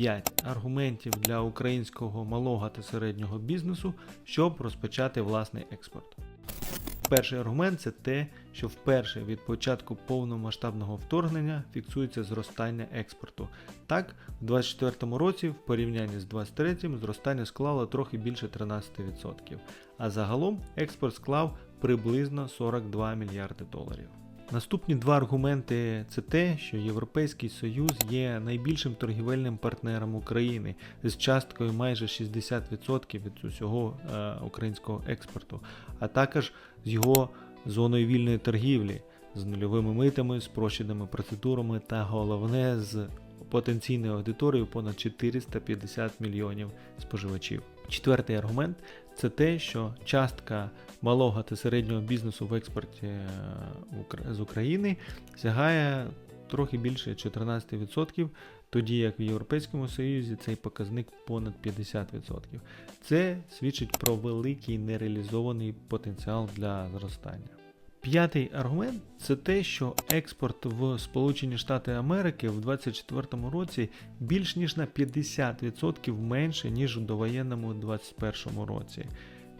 5 аргументів для українського малого та середнього бізнесу, щоб розпочати власний експорт. Перший аргумент це те, що вперше від початку повномасштабного вторгнення фіксується зростання експорту. Так, в 2024 році в порівнянні з 2023 зростання склало трохи більше 13%, а загалом експорт склав приблизно 42 мільярди доларів. Наступні два аргументи це те, що Європейський Союз є найбільшим торгівельним партнером України з часткою майже 60% від усього е, українського експорту, а також з його зоною вільної торгівлі, з нульовими митами, спрощеними процедурами та головне з потенційною аудиторією понад 450 мільйонів споживачів. Четвертий аргумент це те, що частка малого та середнього бізнесу в експорті е, з України сягає трохи більше 14%, тоді як в Європейському Союзі цей показник понад 50%. Це свідчить про великий нереалізований потенціал для зростання. П'ятий аргумент це те, що експорт в Сполучені Штати Америки в 2024 році більш ніж на 50% менше, ніж у довоєнному 2021 році.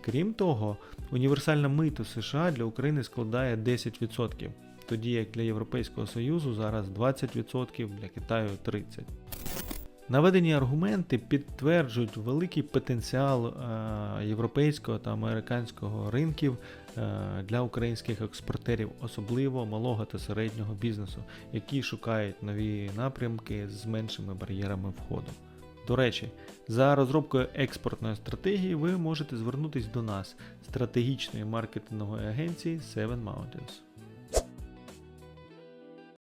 Крім того, універсальне мито США для України складає 10%, тоді як для Європейського Союзу зараз 20%, для Китаю 30%. Наведені аргументи підтверджують великий потенціал е, європейського та американського ринків е, для українських експортерів, особливо малого та середнього бізнесу, які шукають нові напрямки з меншими бар'єрами входу. До речі, за розробкою експортної стратегії ви можете звернутися до нас, стратегічної маркетингової агенції Seven Mountains.